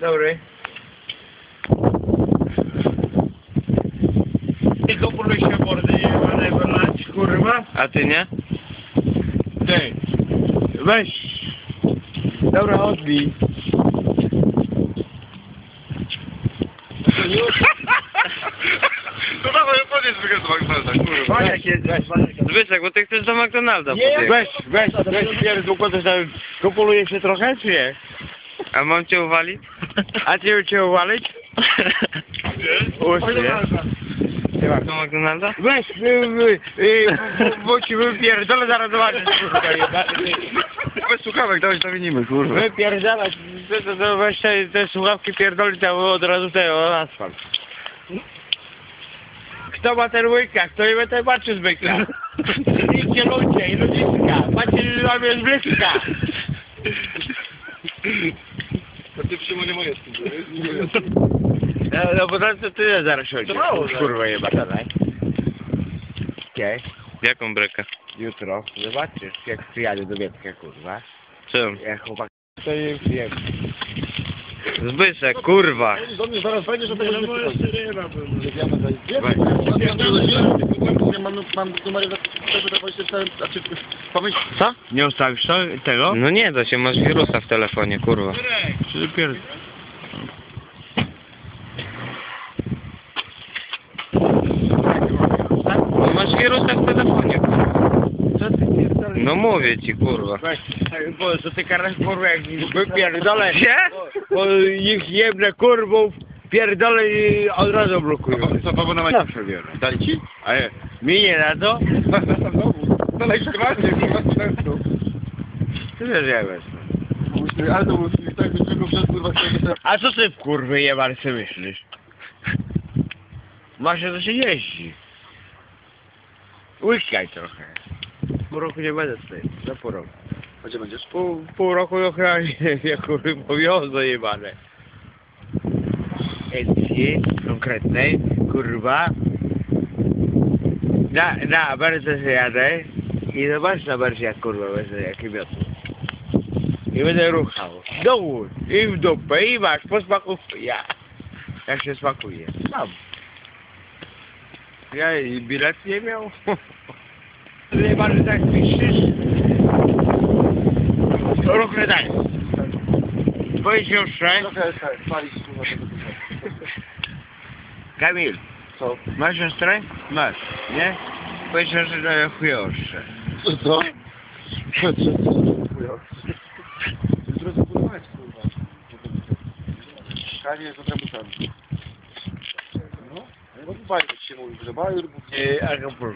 Dobry. Tylko próbuj się mordy będę wylać, kurwa. A ty nie? Ty, weź. Dobra, odbij. To wygląd do McDonalda, kurwa. Jest, weź. Zbyszek, bo ty chcesz do McDonalda Nie, weź, weź, weź, pierdół, to tam kopuluje się trochę, czy nie? A mam cię uwalić? A ty cię uwalić? Uż, nie? Chyba. Do McDonalda? Weź, wy, wy, wy, bo ci wypierdolę, zaraz zobaczysz, kurwa, jebany. Bez słuchawek, dawaj zawinimy, kurwa. Wypierdalać, weź te, te słuchawki pierdolić, to od razu te, o asfalt. Ma ten łyka, kto nie ma ten patrzy z byka. Idźcie ludzie i ludziska, patrzcie, że tam jest bliska. To ty przyjmuję moje No, no bo to, to ty zaraz To tak. kurwa jebana, daj. Okej, Jaką brekę? jutro zobaczysz, jak przyjadę do Wietkę, kurwa. Czym? Jak chłopak, to nie wiem. Zbyszek, kurwa. Do mnie zaraz wejdzie, że tego nie Mam, mam numer za 424, a czy pomyśl, Co? Nie ustawisz tego? No nie da się, masz wirusa w telefonie, kurwa. Czy dopiero... No masz wirusa w telefonie, kurwa. No mówię ci, kurwa. Weź, bo co ty karasz kurwa jak wypierdolę, Gdzie? bo ich jebne kurwów, pierdolę i od razu blokują. co Paweł na mecie przebiorę. Dali ci? A ja, mi nie na to? No najszkowacie, kurwa, studentu. Ty wiesz jak wezmę. Ale to był tak, że tylko przez kurwa się A co ty w kurwy sobie myślisz? Masz to się jeździ. Łykaj trochę. Pół roku nie będę tutaj, za pół roku. A gdzie będziesz? Pół, pół roku ochrony, jak kurwy powiozę jebane. Edycji konkretnej, kurwa. Na, na Berce się jadę i zobacz na Berce jak kurwa będę jakie miotło. I będę ruchał. Dołu i w dupę i masz po smaku ja. Jak się smakuje. Sam. Ja i bilet nie miał. Nie bardzo tak piszesz. Ruchnę dalej. Twoje siostrze, kurwa Kamil, Co? masz siostrę? Masz, nie? Twoje siostrze daje chujostrze. Co? Co? Co? Chujo. Jutro zabudować, kurwa. Kanie z autobusami. No, no bajmy się mówi, że bajur, bo E, Acapulco.